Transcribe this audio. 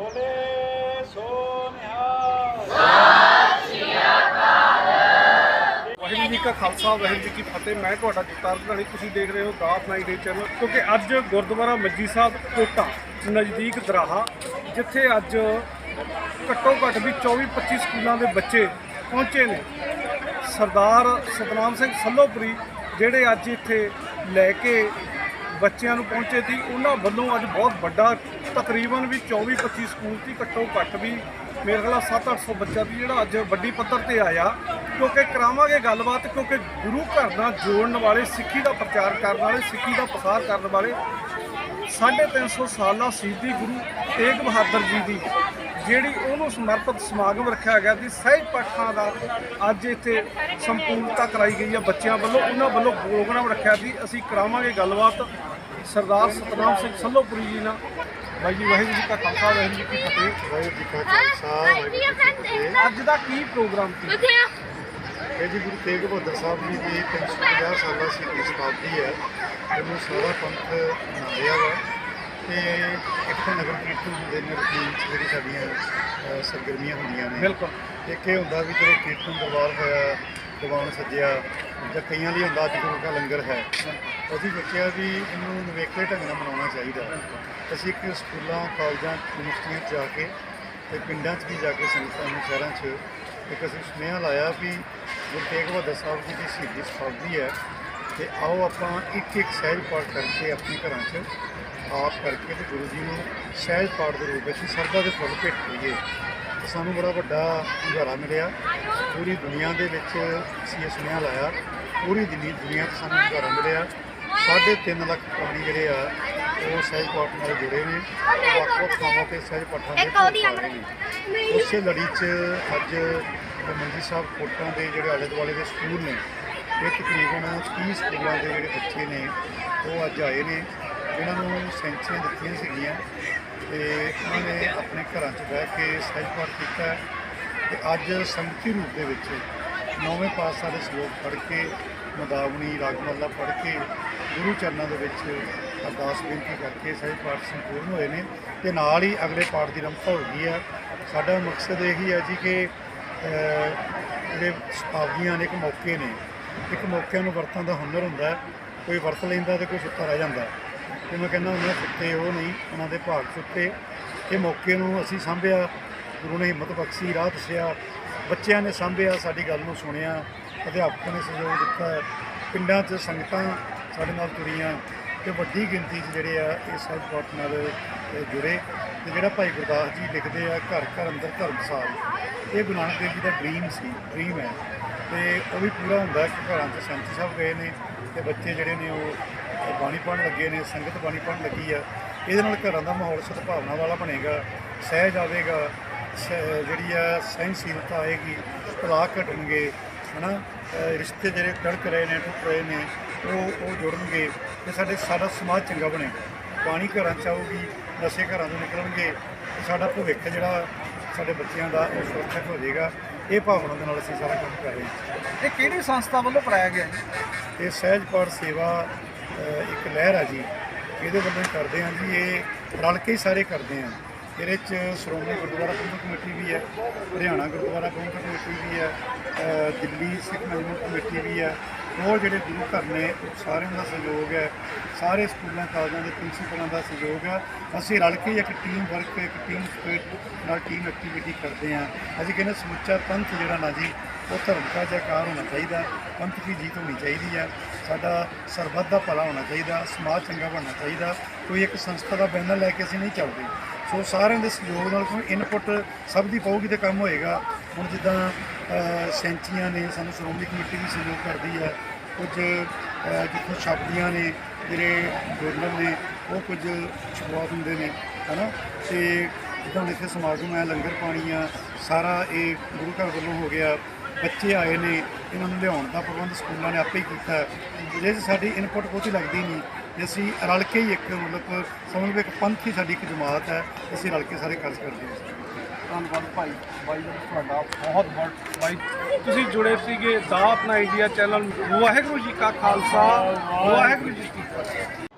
ਬੋਲੇ ਸੋ ਨਿਹਾਲ ਵਾਹਿਗੁਰੂ ਜੀ ਕਾ ਖਾਲਸਾ, ਵਾਹਿਗੁਰੂ ਜੀ ਕੀ ਫਤਿਹ। ਮੈਂ ਤੁਹਾਡਾ ਜਗਤਾਰ ਧਾਣੀ ਤੁਸੀਂ ਦੇਖ ਰਹੇ ਹੋ ਦਾਸ ਨਾਈ ਦੇ ਚੈਨਲ। ਕਿਉਂਕਿ ਅੱਜ ਗੁਰਦੁਆਰਾ ਮੱਜੀ ਸਾਹਿਬ ਕੋਟਾ ਨਜ਼ਦੀਕ ਦਰਾਹਾ, ਜਿੱਥੇ ਅੱਜ ਘੱਟੋ ਘੱਟ ਵੀ 24 25 ਸਕੂਲਾਂ ਦੇ ਬੱਚੇ ਪਹੁੰਚੇ ਨੇ। ਸਰਦਾਰ ਸਤਨਾਮ ਸਿੰਘ ਸੱਲੋਪੁਰੀ, ਜਿਹੜੇ ਅੱਜ ਇੱਥੇ ਲੈ ਕੇ ਬੱਚਿਆਂ ਨੂੰ ਪਹੁੰਚੇ ਸੀ, ਉਹਨਾਂ ਵੱਲੋਂ ਅੱਜ ਬਹੁਤ ਵੱਡਾ, ਤਕਰੀਬਨ ਵੀ 24 25 ਸਕੂਲ ਸੀ, ਘੱਟੋ ਘੱਟ ਵੀ ਮੇਰੇ ਖਿਆਲ 7-800 ਬੱਚਾ ਵੀ ਜਿਹੜਾ ਅੱਜ ਵੱਡੀ ਪੱਧਰ ਤੇ ਆਇਆ। ਕਿਉਂਕਿ ਕਰਾਵਾਂਗੇ ਗੱਲਬਾਤ, ਕਿਉਂਕਿ ਗੁਰੂ ਘਰ ਨਾਲ ਜੋੜਨ ਵਾਲੇ, ਸਿੱਖੀ ਦਾ ਪ੍ਰਚਾਰ ਕਰਨ ਵਾਲੇ, ਸਿੱਖੀ ਦਾ ਪ੍ਰਸਾਰ ਕਰਨ ਵਾਲੇ 350 ਸਾਲਾ ਸ਼ਹੀਦੀ ਗੁਰੂ ਤੇਗ ਬਹਾਦਰ ਜੀ ਦੀ, ਜਿਹੜੀ ਉਹਨੂੰ ਸਮਰਪਿਤ ਸਮਾਗਮ ਰੱਖਿਆ ਗਿਆ ਸੀ ਸਹਿਜ ਪਾਠਾਂ ਦਾ ਅੱਜ ਇੱਥੇ ਸੰਪੂਰਨਤਾ ਕਰਾਈ ਗਈ ਹੈ ਬੱਚਿਆਂ ਵੱਲੋਂ, ਉਹਨਾਂ ਵੱਲੋਂ ਪ੍ਰੋਗਰਾਮ ਰੱਖਿਆ ਸੀ, ਅਸੀਂ ਕਰਾਵਾਂਗੇ ਗੱਲਬਾਤ। ਸਰਦਾਰ ਸਤਨਾਮ ਸਿੰਘ ਸੱਲੋਪੁਰੀ ਜੀ ਨਾਲ। ਬਾਈ ਜੀ ਵਾਹਿਗੁਰੂ ਜੀ ਕਾ ਖਾਲਸਾ ਵਾਹਿਗੁਰੂ ਜੀ ਕੀ ਫਤਿਹ। ਵਾਹਿਗੁਰੂ ਜੀ ਕਾ ਖਾਲਸਾ ਵਾਹਿਗੁਰੂ ਜੀ ਕੀ ਫਤਿਹ। ਅੱਜ ਦਾ ਕੀ ਪ੍ਰੋਗਰਾਮ ਸੀ? ਇਹ ਜੀ ਗੁਰੂ ਤੇਗ ਬਹਾਦਰ ਸਾਹਿਬ ਜੀ ਦੀ 350 ਸਾਲਾ ਸ਼ਹੀਦੀ ਸ਼ਤਾਬਦੀ ਹੈ। ਜਿਹਨੂੰ ਸਾਰਾ ਪੰਥ ਮਨਾ ਰਿਹਾ ਵਾ। ਤੇ ਇੱਕ ਤਾਂ ਨਗਰ ਕੀਰਤਨ ਹੁੰਦੇ ਨੇ ਰੂਟੀਨ ਜਿਹੜੀ ਸਾਡੀਆਂ ਸਰਗਰਮੀਆਂ ਹੁੰਦੀਆਂ ਨੇ। ਬਿਲਕੁਲ। ਇੱਕ ਇਹ ਹੁੰਦਾ ਵੀ ਚਲੋ ਕੀਰਤਨ ਦਰਬਾਰ ਹੋਇਆ ਦੀਵਾਨ ਸੱਜਿਆ ਜਾਂ ਕਈਆਂ ਲਈ ਹੁੰਦਾ ਅੱਜ ਗੁਰੂ ਦਾ ਲੰਗਰ ਹੈ। ਅਸੀਂ ਸੋਚਿਆ ਵੀ ਇਹਨੂੰ ਨਵੇਕਲੇ ਢੰਗ ਨਾਲ ਮਨਾਉਣਾ ਚਾਹੀਦਾ ਅਸੀਂ ਇੱਕ ਸਕੂਲਾਂ, ਕਾਲਜਾਂ, ਯੂਨੀਵਰਸਿਟੀਆਂ 'ਚ ਜਾ ਕੇ ਤੇ ਪਿੰਡਾਂ 'ਚ ਵੀ ਜਾ ਕੇ ਸੰਗਤਾਂ ਨੂੰ ਸ਼ਹਿਰਾਂ 'ਚ ਇੱਕ ਅਸੀਂ ਸੁਨੇਹਾ ਲਾਇਆ ਵੀ ਗੁਰੂ ਤੇਗ ਬਹਾਦਰ ਸਾਹਿਬ ਜੀ ਦੀ ਸ਼ਹੀਦੀ ਸ਼ਤਾਬਦੀ ਹੈ ਤੇ ਆਓ ਆਪਾਂ ਇੱਕ ਇੱਕ ਸਹਿਜ ਪਾਠ ਕਰਕੇ ਆਪਣੇ ਘਰਾਂ 'ਚ ਆਪ ਕਰਕੇ ਤੇ ਗੁਰੂ ਜੀ ਨੂੰ ਸਹਿਜ ਪਾਠ ਦੇ ਰੂਪ ਵਿੱਚ ਸਰਦਾ ਦੇ ਫੁੱਲ ਭੇਟ ਕਰੀਏ। ਤੇ ਸਾਨੂੰ ਬੜਾ ਵੱਡਾ ਹੁੰਗਾਰਾ ਮਿਲਿਆ। ਪੂਰੀ ਦੁਨੀਆ ਦੇ ਵਿੱਚ ਅਸੀਂ ਇਹ ਸੁਨੇਹਾ ਲਾਇਆ। ਪੂਰੀ ਦੁਨੀ- ਦੁਨੀਆ 'ਚ ਸਾਨੂੰ ਹੁੰਗਾਰਾ ਮਿਲਿਆ। ਸਾਢੇ ਤਿੰਨ ਲੱਖ ਪ੍ਰਾਣੀ ਜਿਹੜੇ ਆ ਉਹ ਸਹਿਜ ਪਾਠ ਨਾਲ ਜੁੜੇ ਨੇ। ਵੱਖ ਵੱਖ ਥਾਵਾਂ ਤੇ ਸਹਿਜ ਪਾਠਾਂ ਦੇ। ਉਸੇ ਲੜੀ 'ਚ ਅੱਜ ਮੰਜੀ ਸਾਹਿਬ ਕੋਟਾਂ ਦੇ ਜਿਹੜੇ ਆਲੇ ਦੁਆਲੇ ਦੇ ਸਕੂਲ ਨੇ ਇਹ ਤਕਰੀਬਨ 30 ਸਕੂਲਾਂ ਦੇ ਜਿਹੜੇ ਬੱਚੇ ਨੇ ਉਹ ਅੱਜ ਆਏ ਨੇ। ਇਹਨਾਂ ਨੂੰ ਸੈਂਚੀਆਂ ਦਿੱਤੀਆਂ ਸੀਗੀਆਂ ਤੇ ਉਹਨਾਂ ਨੇ ਆਪਣੇ ਘਰਾਂ 'ਚ ਬਹਿ ਕੇ ਸਹਿਜ ਪਾਠ ਕੀਤਾ। ਤੇ ਅੱਜ ਸੰਗਤੀ ਰੂਪ ਦੇ ਵਿੱਚ ਨੌਵੇਂ ਪਾਤਸ਼ਾਹ ਦੇ ਸ਼ਲੋਕ ਪੜ੍ਹ ਕੇ ਮਦਾਵਣੀ ਰਾਗਮੱਲਾ ਪੜ੍ਹ ਕੇ ਗੁਰੂ ਚਰਨਾਂ ਦੇ ਵਿੱਚ ਅਰਦਾਸ ਬੇਨਤੀ ਕਰਕੇ ਸਾਰੇ ਪਾਠ ਸੰਪੂਰਨ ਹੋਏ ਨੇ ਤੇ ਨਾਲ ਹੀ ਅਗਲੇ ਪਾਠ ਦੀ ਰੰਭਾ ਹੋ ਗਈ ਹੈ ਸਾਡਾ ਮਕਸਦ ਇਹੀ ਹੈ ਜੀ ਕਿ ਜਿਹੜੇ ਸ਼ਤਾਬਦੀਆਂ ਨੇ, ਇੱਕ ਮੌਕੇ ਨੇ, ਇੱਕ ਮੌਕਿਆਂ ਨੂੰ ਵਰਤਾਂ ਦਾ ਹੁਨਰ ਹੁੰਦਾ ਕੋਈ ਵਰਤ ਲੈਂਦਾ ਤੇ ਕੋਈ ਸੁੱਤਾ ਰਹਿ ਜਾਂਦਾ। ਤੇ ਮੈਂ ਕਹਿੰਦਾ ਉਹਨਾਂ ਸੁੱਤੇ ਉਹ ਨਹੀਂ, ਉਹਨਾਂ ਦੇ ਭਾਗ ਸੁੱਤੇ। ਇਹ ਮੌਕੇ ਨੂੰ ਅਸੀਂ ਸਾਂਭਿਆ, ਗੁਰੂ ਨੇ ਹਿੰਮਤ ਬਖਸ਼ੀ, ਰਾਹ ਦੱਸਿਆ। ਬੱਚਿਆਂ ਨੇ ਸਾਂਭਿਆ, ਸਾਡੀ ਗੱਲ ਨੂੰ ਸੁਣਿਆ, ਅਧਿਆਪਕਾਂ ਨੇ ਸਹਿਯੋਗ ਦਿੱਤਾ। ਪਿੰਡਾਂ 'ਚ ਸੰਗਤਾਂ ਸਾਡੇ ਨਾਲ ਤੁਰੀਆਂ ਤੇ ਵੱਡੀ ਗਿਣਤੀ 'ਚ ਜਿਹੜੇ ਆ ਇਹ ਸਹਿਜ ਪਾਠ ਨਾਲ ਜੁੜੇ। ਤੇ ਜਿਹੜਾ ਭਾਈ ਗੁਰਦਾਸ ਜੀ ਲਿਖਦੇ ਆ, ਘਰ ਘਰ ਅੰਦਰ ਧਰਮਸਾਲ। ਇਹ ਗੁਰੂ ਨਾਨਕ ਦੇਵ ਜੀ ਦਾ ਡ੍ਰੀਮ ਸੀ ਡ੍ਰੀਮ ਹੈ। ਤੇ ਉਹ ਵੀ ਪੂਰਾ ਹੁੰਦਾ ਕਿ ਘਰਾਂ 'ਚ ਸੰਤ ਸਾਹਿਬ ਗਏ ਨੇ ਤੇ ਬੱਚੇ ਜਿਹੜੇ ਨੇ ਉਹ ਬਾਣੀ ਪੜ੍ਹਨ ਲੱਗੇ ਨੇ, ਸੰਗਤ ਬਾਣੀ ਪੜ੍ਹਨ ਲੱਗੀ ਆ। ਇਹਦੇ ਨਾਲ ਘਰਾਂ ਦਾ ਮਾਹੌਲ ਸਦਭਾਵਨਾ ਵਾਲਾ ਬਣੇਗਾ, ਸਹਿਜ ਆਵੇਗਾ, ਸ- ਜਿਹੜੀ ਆ ਸਹਿਨਸ਼ੀਲਤਾ ਆਏਗੀ ਤਲਾਕ ਘਟਣਗੇ, ਹਨਾ? ਅਹ ਰਿਸ਼ਤੇ ਜਿਹੜੇ ਟੜਕ ਰਹੇ ਨੇ, ਟੁੱਟ ਰਹੇ ਨੇ ਉਹ ਉਹ ਜੁੜਨਗੇ ਤੇ ਸਾਡੇ ਸਾਡਾ ਸਮਾਜ ਚੰਗਾ ਬਣੇਗਾ। ਪਾਣੀ ਘਰਾਂ ਚ ਆਊਗੀ ਨਸ਼ੇ ਘਰਾਂ ਤੋਂ ਨਿਕਲਣਗੇ ਸਾਡਾ ਭਵਿੱਖ ਜਿਹੜਾ ਸਾਡੇ ਬੱਚਿਆਂ ਦਾ ਉਹ ਸੁਰੱਖਿਅਤ ਹੋ ਜਾਏਗਾ। ਇਹ ਭਾਵਨਾ ਦੇ ਨਾਲ ਅਸੀਂ ਸਾਰਾ ਕੰਮ ਕਰ ਰਹੇ ਹਾਂ। ਇਹ ਕਿਹੜੀ ਸੰਸਥਾ ਵੱਲੋਂ ਕਰਾਇਆ ਗਿਆ ਜੀ? ਇਹ ਸਹਿਜ ਪਾਠ ਸੇਵਾ ਇੱਕ ਲਹਿਰ ਆ ਜੀ। ਇਹਦੇ ਵੱਲੋਂ ਕਰਦੇ ਹਾਂ ਜੀ ਇਹ ਰਲ ਕੇ ਹੀ ਸਾਰੇ ਕਰਦੇ ਹਾਂ। ਇਹਦੇ ਚ ਸ਼੍ਰੋਮਣੀ ਗੁਰਦੁਆਰਾ ਪ੍ਰਬੰਧਕ ਕਮੇਟੀ ਵੀ ਹੈ ਹਰਿਆਣਾ ਗੁਰਦੁਆਰਾ ਪ੍ਰਬੰਧਕ ਕਮੇਟੀ ਵੀ ਹੈ ਦਿੱਲੀ ਸਿੱਖ ਮੈਨੇਜਮੈਂਟ ਕਮੇਟੀ ਵੀ ਹੈ ਹੋਰ ਜਿਹੜੇ ਗੁਰੂ ਘਰ ਨੇ ਸਾਰਿਆਂ ਦਾ ਸਹਿਯੋਗ ਹੈ। ਸਾਰੇ ਸਕੂਲਾਂ, ਕਾਲਜਾਂ ਦੇ ਪ੍ਰਿੰਸੀਪਲਾਂ ਦਾ ਸਹਿਯੋਗ ਹੈ। ਅਸੀਂ ਰਲ ਕੇ ਇੱਕ ਟੀਮ ਵਰਕ ਇੱਕ ਟੀਮ ਸਪਿਰਿਟ ਨਾਲ ਟੀਮ ਐਕਟੀਵਿਟੀ ਕਰਦੇ ਹਾਂ। ਅਸੀਂ ਕਹਿੰਦੇ ਸਮੁੱਚਾ ਪੰਥ ਜਿਹੜਾ ਨਾ ਜੀ, ਉਹ ਧਰਮ ਦਾ ਜੈਕਾਰ ਹੋਣਾ ਚਾਹੀਦਾ ਪੰਥ ਦੀ ਜੀਤ ਹੋਣੀ ਚਾਹੀਦੀ ਹੈ। ਸਾਡਾ ਸਰਬੱਤ ਦਾ ਭਲਾ ਹੋਣਾ ਚਾਹੀਦਾ ਸਮਾਜ ਚੰਗਾ ਬਣਨਾ ਚਾਹੀਦਾ ਕੋਈ ਇੱਕ ਸੰਸਥਾ ਦਾ ਬੈਨਰ ਲੈ ਕੇ ਅਸੀਂ ਨਹੀਂ ਚੱਲਦੇ। ਸੋ ਸਾਰਿਆਂ ਦੇ ਸਹਿਯੋਗ ਨਾਲ ਕੋਈ ਇਨਪੁਟ ਸਭ ਦੀ ਪਾਊਗੀ ਤੇ ਕੰਮ ਹੋਏਗਾ। ਹੁਣ ਜਿੱਦਾਂ ਸੈਂਚੀਆਂ ਨੇ ਸਾਨੂੰ ਸ਼੍ਰੋਮਣੀ ਕਮੇਟੀ ਵੀ ਸਹਿਯੋਗ ਕਰਦੀ ਹੈ। ਕੁਝ ਅ, ਜਿੱਥੋਂ ਛਾਪਦੀਆਂ ਨੇ ਜਿਹੜੇ ਜੋਰਨਲ ਨੇ ਉਹ ਕੁਝ ਛਪਵਾ ਹੁੰਦੇ ਨੇ ਹਨਾ? ਤੇ ਜਿੱਦਾਂ ਇੱਥੇ ਸਮਾਗਮ ਹੈ ਲੰਗਰ ਪਾਣੀ ਆ ਸਾਰਾ ਇਹ ਗੁਰੂ ਘਰ ਵੱਲੋਂ ਹੋ ਗਿਆ। ਬੱਚੇ ਆਏ ਨੇ ਇਹਨਾਂ ਨੂੰ ਲਿਆਉਣ ਦਾ ਪ੍ਰਬੰਧ ਸਕੂਲਾਂ ਨੇ ਆਪੇ ਹੀ ਕੀਤਾ। ਜਿਹਦੇ 'ਚ ਸਾਡੀ ਇਨਪੁਟ ਬਹੁਤੀ ਲੱਗਦੀ ਨਹੀਂ ਤੇ ਅਸੀਂ ਰਲ ਕੇ ਹੀ ਇੱਕ ਮਤਲਬ ਸਮਝ ਲਓ ਇੱਕ ਪੰਥ ਹੀ ਸਾਡੀ ਇੱਕ ਜਮਾਤ ਹੈ ਅਸੀਂ ਰਲ ਕੇ ਸਾਰੇ ਕਾਰਜ ਕਰਦੇ ਹਾਂ। ਧੰਨਵਾਦ ਭਾਈ। ਬਾਈ ਜੀ, ਤੁਹਾਡਾ ਬਹੁਤ ਬਹੁਤ ਬਾਈ। ਤੁਸੀਂ ਜੁੜੇ ਸੀਗੇ ਦਾ ਆਪਣਾ ਇੰਡੀਆ ਚੈਨਲ। ਵਾਹਿਗੁਰੂ ਜੀ ਕਾ ਖਾਲਸਾ, ਵਾਹਿਗੁਰੂ ਜੀ ਕੀ ਫਤਿਹ।